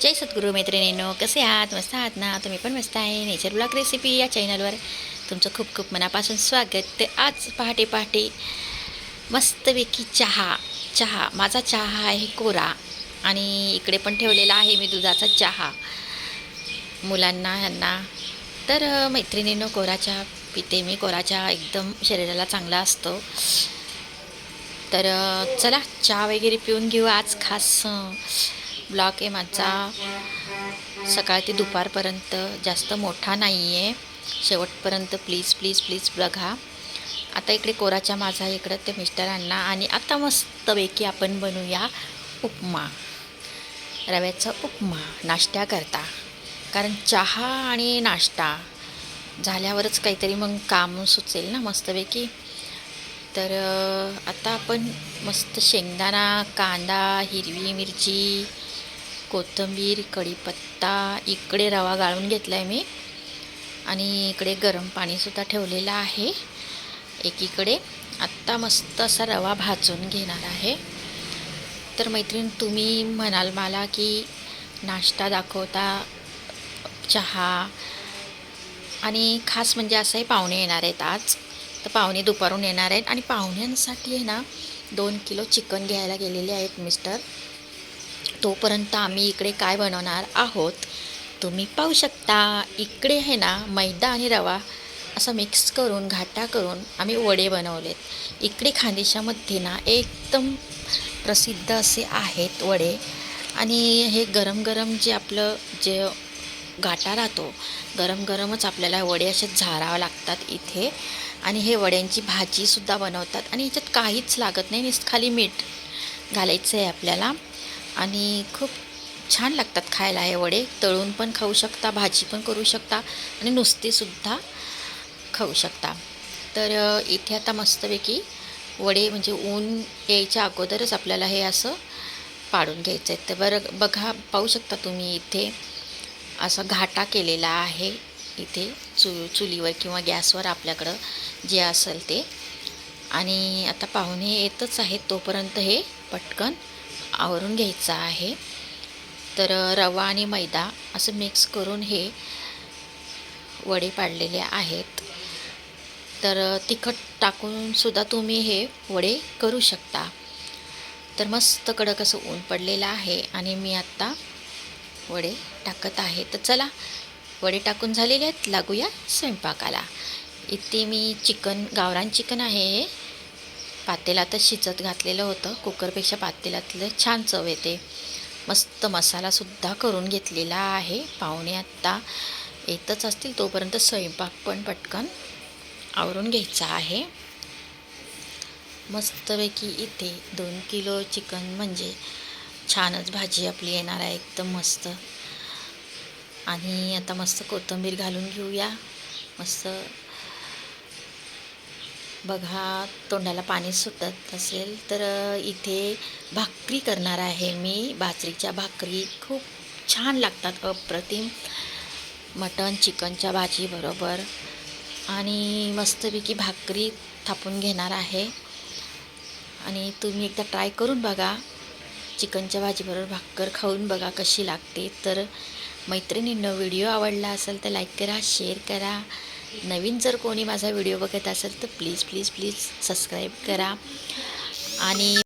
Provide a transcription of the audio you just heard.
जय सद्गुरू मैत्रिणींनो कसे आहात? मस्त आहात ना? तुम्ही पण मस्त आहे. नेचर ब्लॉक रेसिपी या चॅनलवर तुमचं खूप खूप मनापासून स्वागत. ते आज पहाटे पहाटे मस्तपैकी चहा चहा माझा चहा आहे कोरा आणि इकडे पण ठेवलेला आहे मी दुधाचा चहा. मुलांना ह्यांना. तर मैत्रिणीनं मैत्रिणींनो कोरा चहा पिते मी कोरा चहा एकदम शरीराला चांगला असतो. तर चला चहा वगैरे पिऊन घेऊ आज खास. ब्लॉग आहे माझा. सकाळ ते दुपारपर्यंत जास्त मोठा नाही आहे शेवटपर्यंत प्लीज प्लीज प्लीज बघा. आता इकडे कोराच्या माझा इकडं ते मिस्टरांना आणि आता मस्तपैकी आपण बनवूया उपमा. रव्याचा उपमा नाश्त्या करता. कारण चहा आणि नाश्ता झाल्यावरच काहीतरी मग काम सुचेल ना मस्तपैकी तर आता आपण मस्त शेंगदाणा कांदा हिरवी मिरची कोथिंबीर कढीपत्ता इकडे रवा गाळून घेतला आहे मी. आणि इकडे गरम पाणीसुद्धा ठेवलेलं आहे. एकीकडे आत्ता मस्त असा रवा भाजून घेणार आहे. तर मैत्रीण तुम्ही म्हणाल मला की नाश्ता दाखवता चहा आणि खास म्हणजे असंही पाहुणे येणार आहेत आज. तर पाहुणे दुपारून येणार आहेत. आणि पाहुण्यांसाठी आहे ना दोन किलो चिकन घ्यायला गेलेले आहेत मिस्टर. तोपर्यंत आम्ही इकडे काय बनवणार आहोत तुम्ही पाहू शकता. इकडे आहे ना मैदा आणि रवा असं मिक्स करून घाटा करून आम्ही वडे बनवलेत. इकडे खानदेशामध्ये ना एकदम प्रसिद्ध असे आहेत वडे. आणि हे गरम गरम जे आपलं जे घाटा राहतो गरम गरमच आपल्याला वडे असे झारावं लागतात इथे. आणि हे वड्यांची भाजीसुद्धा बनवतात. आणि याच्यात काहीच लागत नाही नुसतं खाली मीठ घालायचं आहे आपल्याला. आणि खूप छान लागतात खायला. हे वडे तळून पण खाऊ शकता भाजी पण करू शकता आणि नुसतेसुद्धा खाऊ शकता. तर इथे आता मस्तपैकी वडे म्हणजे ऊन यायच्या अगोदरच आपल्याला हे असं पाडून घ्यायचं आहे. तर बरं बघा पाहू शकता तुम्ही इथे असा घाटा केलेला आहे इथे चु चुलीवर किंवा गॅसवर आपल्याकडं जे असेल ते. आणि आता पाहुणे येतच आहेत तोपर्यंत हे पटकन आवरून घ्यायचं आहे. तर रवा आणि मैदा असं मिक्स करून हे वडे पाडलेले आहेत. तर तिखट टाकूनसुद्धा तुम्ही हे वडे करू शकता. तर मस्त कडक असं ऊन पडलेलं आहे आणि मी आत्ता वडे टाकत आहे. तर चला वडे टाकून झालेले आहेत. लागूया स्वयंपाकाला. इथे मी चिकन गावरान चिकन आहे हे. पातेलातच शिजत घातलेलं होतं. कुकरपेक्षा पातेलातलं छान चव येते. मस्त मसालासुद्धा करून घेतलेला आहे. पाहुणे आत्ता येतच असतील तोपर्यंत स्वयंपाक पण पटकन आवरून घ्यायचा आहे. मस्तपैकी इथे दोन किलो चिकन म्हणजे छानच भाजी आपली येणार आहे. एकदम मस्त. आणि आता मस्त कोथिंबीर घालून घेऊया. मस्त बघा तोंडाला पाणी सुटत असेल तर इथे भाकरी करणार आहे मी. बाजरीच्या भाकरी खूप छान लागतात अप्रतिम. मटण चिकनच्या भाजीबरोबर आणि मस्तपैकी भाकरी थापून घेणार आहे. आणि तुम्ही एकदा ट्राय करून बघा. चिकनच्या भाजीबरोबर भाकर खाऊन बघा कशी लागते. तर मैत्रिणींना व्हिडिओ आवडला असेल तर लाईक करा शेअर करा. नवीन जर कोणी माझा व्हिडिओ बघत असेल तर प्लीज प्लीज प्लीज सबस्क्राईब करा. आणि